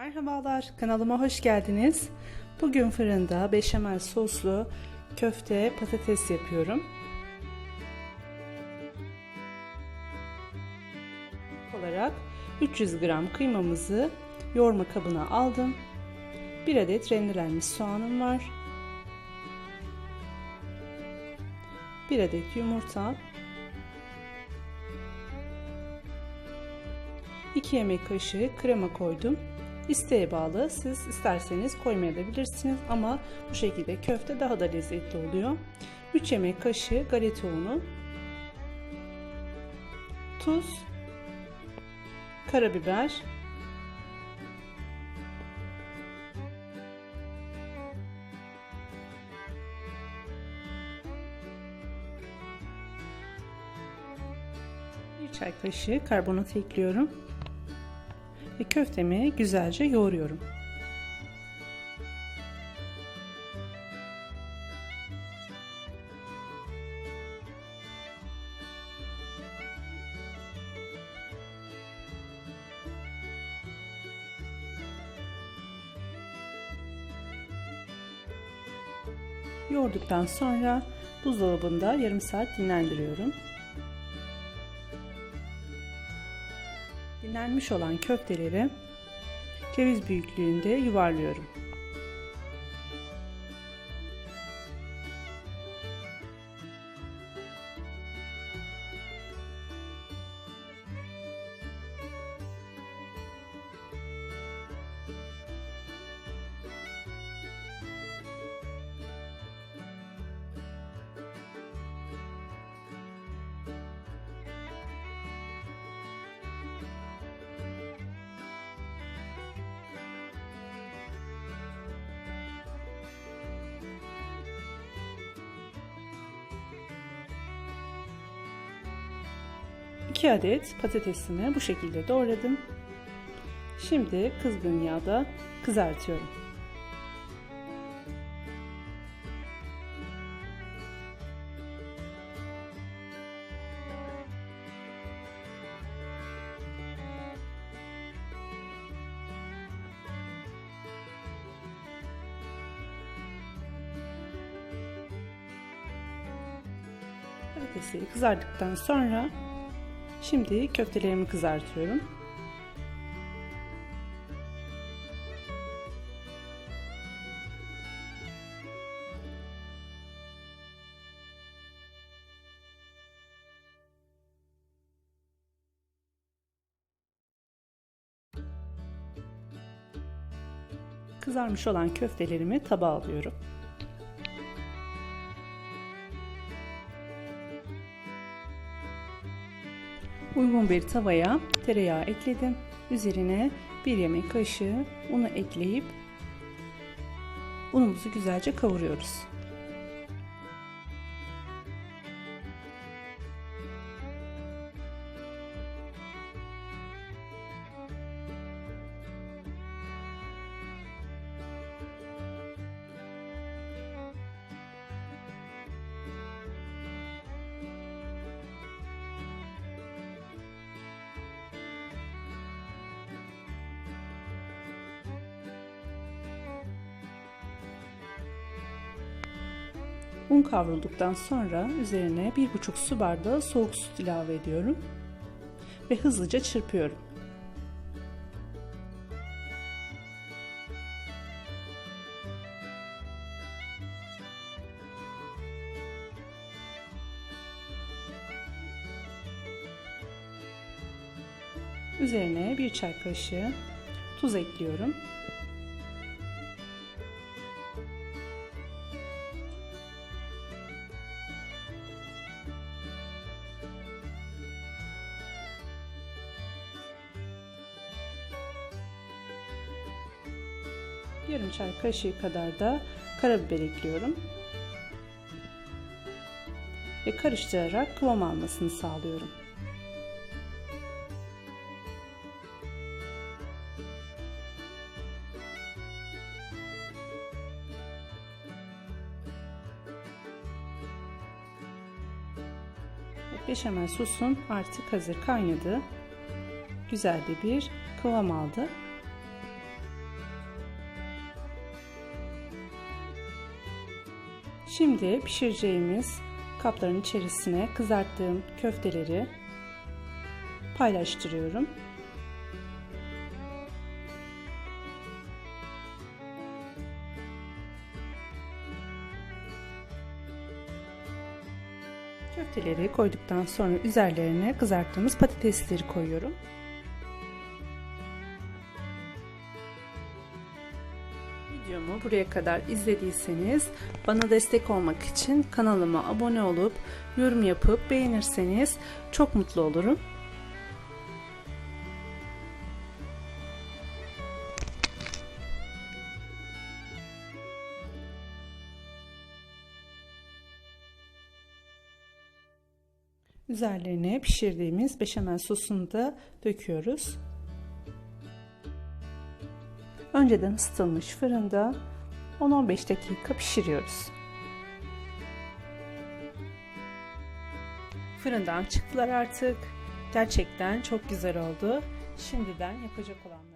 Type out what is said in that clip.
Merhabalar, kanalıma hoş geldiniz. Bugün fırında beşamel soslu köfte patates yapıyorum. olarak 300 gram kıymamızı yoğurma kabına aldım. 1 adet rendelenmiş soğanım var. 1 adet yumurta. 2 yemek kaşığı krema koydum. İsteğe bağlı. Siz isterseniz koymayabilirsiniz ama bu şekilde köfte daha da lezzetli oluyor. 3 yemek kaşığı galeta unu. Tuz. Karabiber. Bir çay kaşığı karbonat ekliyorum ve köftemi güzelce yoğuruyorum. Yoğurduktan sonra buzdolabında yarım saat dinlendiriyorum. Dinlenmiş olan köfteleri ceviz büyüklüğünde yuvarlıyorum. İki adet patatesimi bu şekilde doğradım. Şimdi kızgın yağda kızartıyorum. Patatesleri kızardıktan sonra Şimdi köftelerimi kızartıyorum. Kızarmış olan köftelerimi tabağa alıyorum. Uygun bir tavaya tereyağı ekledim. Üzerine bir yemek kaşığı unu ekleyip unumuzu güzelce kavuruyoruz. Un kavrulduktan sonra üzerine 1,5 su bardağı soğuk süt ilave ediyorum ve hızlıca çırpıyorum. Üzerine bir çay kaşığı tuz ekliyorum Yarım çay kaşığı kadar da karabiber ekliyorum. Ve karıştırarak kıvam almasını sağlıyorum. Beşamel sosun artık hazır kaynadı. Güzel de bir kıvam aldı. Şimdi pişireceğimiz kapların içerisine kızarttığım köfteleri paylaştırıyorum. Köfteleri koyduktan sonra üzerlerine kızarttığımız patatesleri koyuyorum. Videomu buraya kadar izlediyseniz bana destek olmak için kanalıma abone olup yorum yapıp beğenirseniz çok mutlu olurum. Üzerlerine pişirdiğimiz beşamel sosunu da döküyoruz. Önceden ısıtılmış fırında 10-15 dakika pişiriyoruz. Fırından çıktılar artık. Gerçekten çok güzel oldu. Şimdiden yapacak olan